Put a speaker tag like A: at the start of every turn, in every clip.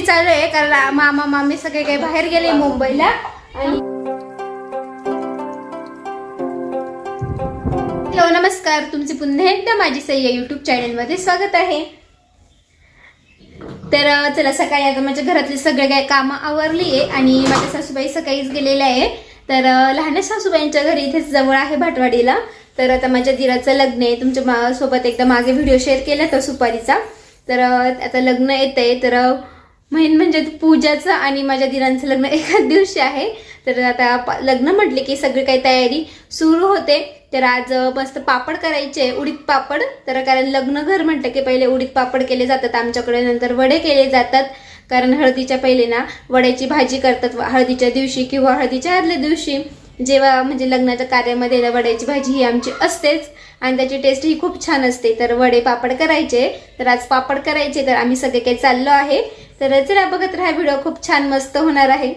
A: घरी चालू आहे कारण मामा मामी सगळे काही बाहेर गेले मुंबईला. आणि हॅलो नमस्कार. तुमचे पुन्हा एकदा माझी सही या युट्यूब चॅनलमध्ये स्वागत आहे. तर चला सकाळी आता माझ्या घरातले सगळे काही कामं आवरली आहे आणि माझ्या सासूबाई सकाळीच गेलेल्या आहे. तर लहान सासूबाईंच्या घरी इथेच जवळ आहे भाटवाडीला. तर आता माझ्या दिराचं लग्न आहे. तुमच्यासोबत एकदा मागे व्हिडिओ शेअर केला तर सुपारीचा. तर आता लग्न येत आहे तर मेन म्हणजे पूजाचं आणि माझ्या दिरांचं लग्न एकाच दिवशी आहे. तर आता प- लग्न म्हटले की सगळी काही तयारी सुरू होते. तर आज मस्त पापड करायचे उडीद पापड. तर कारण लग्न घर म्हटलं की पहिले उडीद पापड केले जातात. आमच्याकडे नंतर वडे केले जातात. कारण हळदीच्या पहिले ना वड्याची भाजी करतात. हळदीच्या दिवशी किंवा हळदीच्या आदल्या दिवशी. जेव्हा म्हणजे लग्नाच्या कार्यामध्ये वड्याची भाजी ही आमची असतेच आणि त्याची टेस्ट ही खूप छान असते. तर वडे पापड करायचे तर आज पापड करायचे तर आम्ही सगळे काही चाललो आहे. तर चला बघत राहा व्हिडिओ खूप छान मस्त होणार आहे.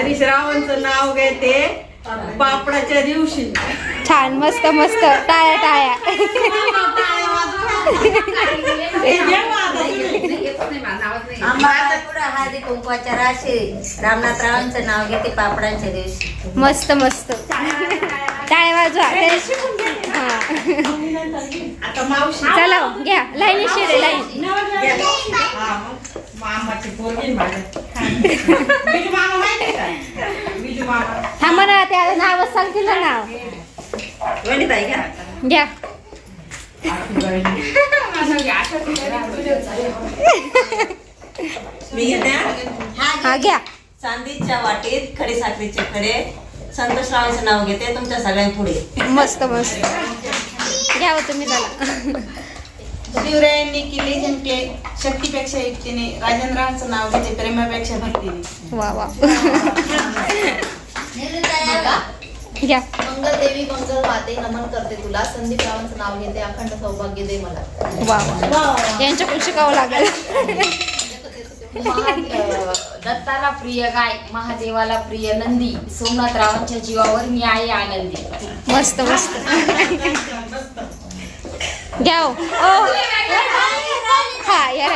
B: हरीश रावांचं नाव घेते. पापडाच्या दिवशी.
A: छान मस्त मस्त. टाळ्या टाळ्या.
C: आंबा पुढे हळदी कुंकवाच्या राशी रामनाथ रावांचं नाव घेते पापडांच्या दिवशी
A: मस्त मस्त टाळ्या वाजवा
B: आता मावशी.
A: चला घ्या. लाईनी. शिरे लाईन
B: मामाची पोरगी माझ्या.
A: हा म्हणा त्या नावच सांगतील ना नाव.
B: घ्या. मी घेते
A: हा? घ्या.
C: चांदीच्या वाटीत खडी साखरेचे खडे. संतोष रावांचं नाव घेते तुमच्या सगळ्यांपुढे
A: मस्त मस्त. घ्या हो तुम्ही चला
D: शिवरायांनी केली जिंकले शक्तीपेक्षा युक्तीने राजेंद्रांचं नाव घेते प्रेमापेक्षा भक्तीने.
A: वा वा. घ्या
E: मंगलदेवी मंगल माते नमन करते तुला. संदीप रावांचं नाव घेते अखंड सौभाग्य दे मला.
A: वा वा. यांच्याकडून शिकावं लागेल.
E: दत्ताला प्रिय गाय महादेवाला प्रिय नंदी सोमनाथ रावांच्या जीवावर मी आहे आनंदी.
A: मस्त मस्त. घ्या हो. ओ या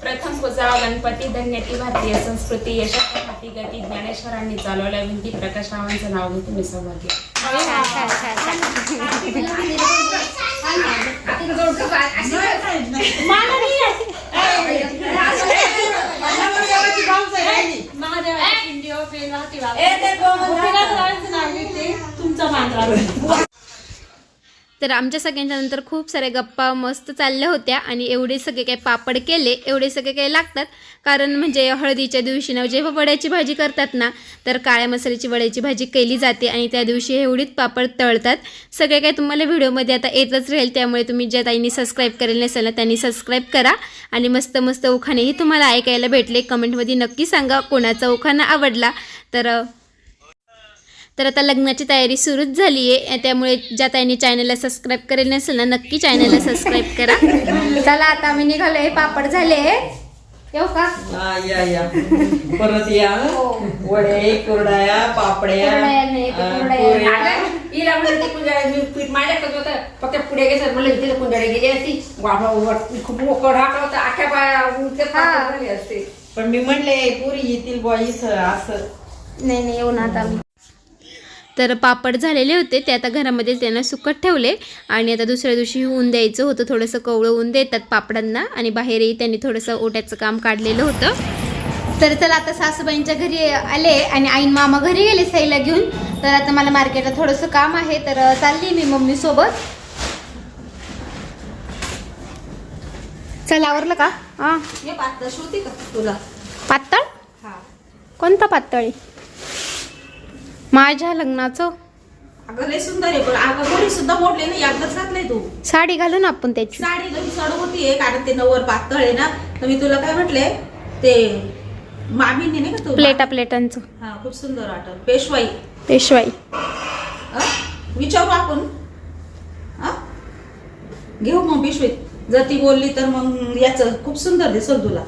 F: प्रथम कोजाळा गणपती धन्यती भारतीय संस्कृती यशस्वी गती ज्ञानेश्वरांनी चालवल्या विनंती प्रकाश रावांचं नाव घेते मी सौभाग्य
A: छान छान छान छान तर आमच्या सगळ्यांच्या नंतर खूप साऱ्या गप्पा मस्त चालल्या होत्या आणि एवढे सगळे काही पापड केले एवढे सगळे काही लागतात. कारण म्हणजे हळदीच्या दिवशी ना जेव्हा वड्याची भाजी करतात ना तर काळ्या मसाल्याची वड्याची भाजी केली जाते आणि त्या दिवशी एवढीच पापड तळतात. सगळे काही तुम्हाला व्हिडिओमध्ये आता येतच राहील त्यामुळे तुम्ही ज्या ताईंनी सबस्क्राईब करेल नसेल ना त्यांनी सबस्क्राईब करा. आणि मस्त मस्त उखाणेही तुम्हाला ऐकायला भेटले. कमेंटमध्ये नक्की सांगा कोणाचा उखाणा आवडला. तर तर आता लग्नाची तयारी सुरूच झाली आहे त्यामुळे ज्या ताईंनी चॅनलला सबस्क्राईब करेल नसेल ना नक्की चॅनलला सबस्क्राईब करा. चला आता आम्ही निघालोय. पापड झाले. येऊ का?
B: हा, या या. परत या. वडे कुरड्या पापड्या
A: कुरडया नाही, ते
B: अं,
A: कुरडया.
B: पुऱ्या.
F: हिला म्हणलं ते कुंजाळे मी पीठ माझ्याकडे होतं. फक्त पुढे गेलं म्हणलं तिथे कुंजाळे गेली असती. वाढवा वर- खूप मोकळ होतं.
A: हा.
F: पापड झाले असते.
B: पण मी म्हणले पुरी येतील इथं असं.
A: नाही नाही येऊ ना आता आम्ही. तर पापड झालेले होते ते आता घरामध्ये त्यांना सुकत ठेवले आणि आता दुसऱ्या दिवशी ऊन द्यायचं होतं थोडंसं कवळं ऊन देतात पापडांना आणि बाहेरही त्यांनी थोडंसं ओट्याचं काम काढलेलं होतं. तर चला आता सासूबाईंच्या घरी आले आणि आईन मामा घरी गेले साईला घेऊन. तर आता मला मार्केटला थोडंसं काम आहे तर चालली मी मम्मीसोबत चल आवरलं का? हा.
D: पातळ शिवते का तुला?
A: पातळ?
D: हा.
A: कोणता पातळ आहे? माझ्या लग्नाचं?
D: अगं लय सुंदर आहे पण अगं घरी सुद्धा मोडले ना एकदाच घातलंय तू.
A: साडी घालू ना आपण त्याची.
D: साडी होतीये कारण ते नवर पातळ आहे ना तर मी तुला काय म्हटले ते मामीने नाही का तू
A: प्लेटा प्लेटांचं.
D: हा खूप सुंदर वाटत पेशवाई.
A: पेशवाई.
D: अ? विचारू आपण? अ? घेऊ मग पिशवीत जर ती बोलली तर मग याच खूप सुंदर दिसल तुला.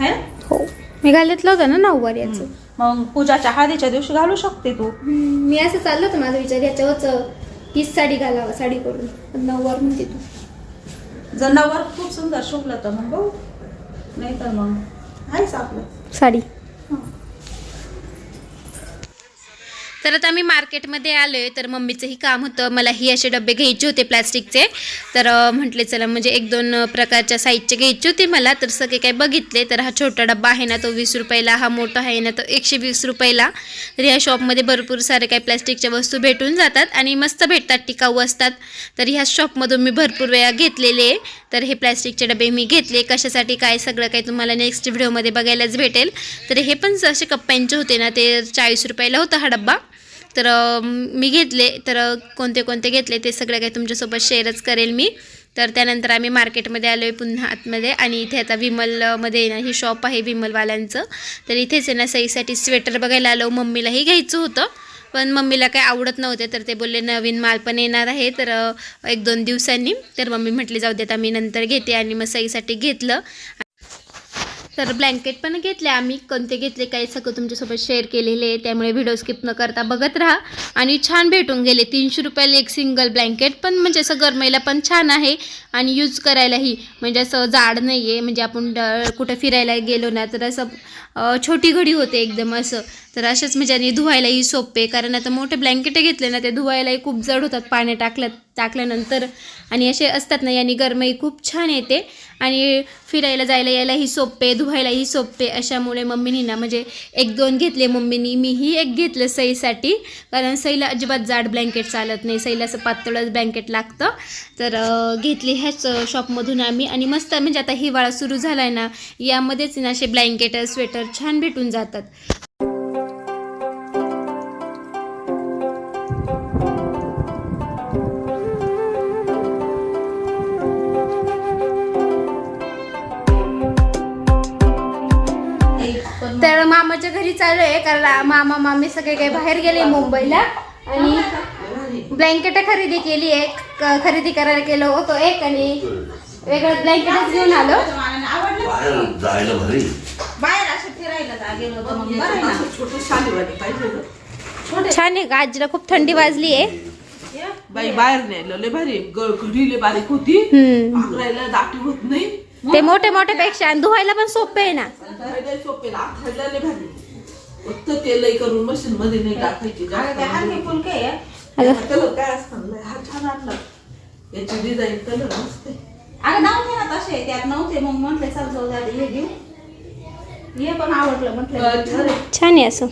D: है ना?
A: हो. मी घालितलं होतं ना नऊवार याचं.
D: मग पूजाच्या हळदीच्या दिवशी घालू शकते तू.
A: मी असं चाललं होतं माझा विचार याच्यावरच हीच साडी घालावं साडी करून. पण नऊवार म्हणते तू.
D: जर नवर खूप सुंदर शोभलं तर मग बघू. नाही तर मग आहेच आपलं.
A: साडी. तर आता मी मार्केटमध्ये आलो आहे तर मम्मीचंही काम होतं. मलाही असे डबे घ्यायचे होते प्लॅस्टिकचे. तर म्हटले चला म्हणजे एक दोन प्रकारच्या साईजचे घ्यायचे होते मला तर सगळे काही बघितले. तर हा छोटा डब्बा आहे ना तो वीस रुपयाला हा मोठा आहे ना तो एकशे वीस रुपयाला. तर ह्या शॉपमध्ये भरपूर सारे काही प्लॅस्टिकच्या वस्तू भेटून जातात आणि मस्त भेटतात टिकाऊ असतात. तर ह्या शॉपमधून मी भरपूर वेळा घेतलेले. आहे तर हे प्लॅस्टिकचे डबे मी घेतले. कशासाठी काय सगळं काही तुम्हाला नेक्स्ट व्हिडिओमध्ये बघायलाच भेटेल. तर हे पण असे कप्प्यांचे होते ना ते चाळीस रुपयाला होता हा डब्बा. तर मी घेतले. तर कोणते कोणते घेतले ते सगळं काही तुमच्यासोबत शेअरच करेल मी. तर त्यानंतर आम्ही मार्केटमध्ये आलो आहे पुन्हा आतमध्ये आणि इथे आता विमलमध्ये ना ही शॉप आहे विमलवाल्यांचं. तर इथेच आहे ना सईसाठी स्वेटर बघायला आलो. मम्मीलाही घ्यायचं होतं पण मम्मीला काय आवडत नव्हते. तर ते बोलले नवीन माल पण येणार आहे. तर एक दोन दिवसांनी. तर मम्मी म्हटली जाऊ देत आम्ही नंतर घेते. आणि मग सईसाठी घेतलं. तर ब्लँकेट पण घेतले आम्ही. कोणते घेतले काही सगळं तुमच्यासोबत शेअर केलेले आहे. त्यामुळे व्हिडिओ स्किप न करता बघत राहा. आणि छान भेटून गेले. तीनशे रुपयाला एक सिंगल ब्लँकेट पण म्हणजे असं गरमाईला पण छान आहे. आणि यूज करायलाही म्हणजे असं जाड नाही आहे म्हणजे आपण कुठं फिरायला गेलो ना तर असं छोटी घडी होते एकदम असं. तर असेच म्हणजे आणि धुवायलाही सोपे कारण आता मोठे ब्लँकेट घेतले ना ते धुवायलाही खूप जड होतात पाणी टाकल्या टाकल्यानंतर. आणि असे असतात ना यांनी गरमही खूप छान येते. आणि फिरायला जायला यायलाही सोपे धुवायलाही सोपे अशामुळे मम्मीनी ना म्हणजे एक दोन घेतले मम्मीनी मीही एक घेतलं सईसाठी. कारण सईला अजिबात जाड ब्लँकेट चालत नाही सईला असं पातळच ब्लँकेट लागतं. तर घेतली ह्याच शॉपमधून आम्ही. आणि मस्त म्हणजे आता हिवाळा सुरू झाला आहे ना यामध्येच ना असे ब्लँकेट स्वेटर छान भेटून जातात. तर मामाच्या घरी चालू आहे कारण मामा मामी सगळे काही बाहेर गेले मुंबईला. आणि ब्लँकेट खरेदी केली एक खरेदी करायला गेलो होतो एक आणि वेगळं ब्लँकेटच घेऊन आलो.
D: मग बरं आहे ना?
B: छोटी शालीवाली पाहिजे गं.
A: छान आहे का? आजीला खूप थंडी वाजली आहे.
B: बाई बाहेर नेलं. लय भारी. ग- घडी लय बारीक होती.
A: हम्म.
B: दाटी होत नाही.
A: ते मोठे मोठे पेक्षा. आणि धुवायला पण सोपे आहे ना.
B: धरायला सोपे आखायला लय भारी. फक्त ते लय करून मशीन मध्ये नाही टाकायची.
D: अगं ते हलके फुलके आहे?
A: अगं.
B: कलर काय असतात लय हा छान आणला. याची डिझाईन कलर असते
D: अगं नव्हते ना तसे. त्यात नव्हते. मग म्हटले चल जाऊ द्या हे घेऊ. हे पण आवडलं म्हटलं.
A: छान आहे असं.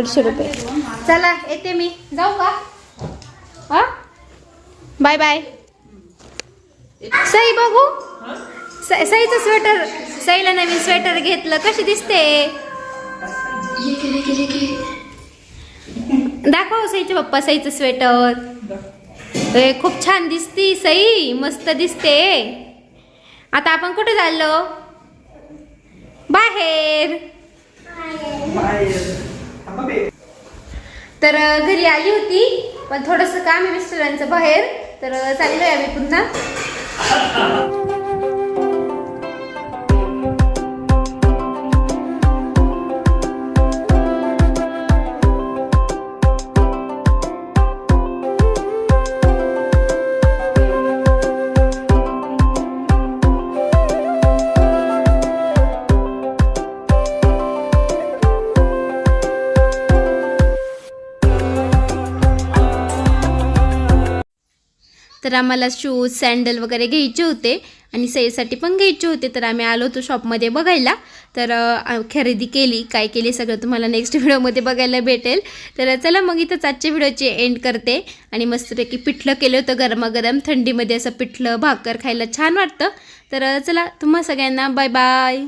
A: दीडशे रुपये. चला येते मी. जाऊ का? हा? Bye bye. सई बघू. स- सईचं स्वेटर सईला नवीन स्वेटर घेतलं. कशी दिसते? दाखव सईचे पप्पा सईचं स्वेटर ए, खूप छान दिसती सई. मस्त दिसते. आता आपण कुठे चाललो? बाहेर. तर घरी आली होती पण थोडंसं काम आहे मिस्टरांचं बाहेर. तर चाललोय आम्ही पुन्हा. तर आम्हाला शूज सँडल वगैरे घ्यायचे होते आणि सईसाठी पण घ्यायचे होते. तर आम्ही आलो होतो शॉपमध्ये बघायला. तर खरेदी केली. काय केली सगळं तुम्हाला नेक्स्ट व्हिडिओमध्ये बघायला भेटेल. तर चला मग इथंच आजच्या व्हिडिओची एंड करते. आणि मस्तपैकी पिठलं केलं होतं गरमागरम. थंडीमध्ये असं पिठलं भाकर खायला छान वाटतं. तर चला तुम्हा सगळ्यांना बाय बाय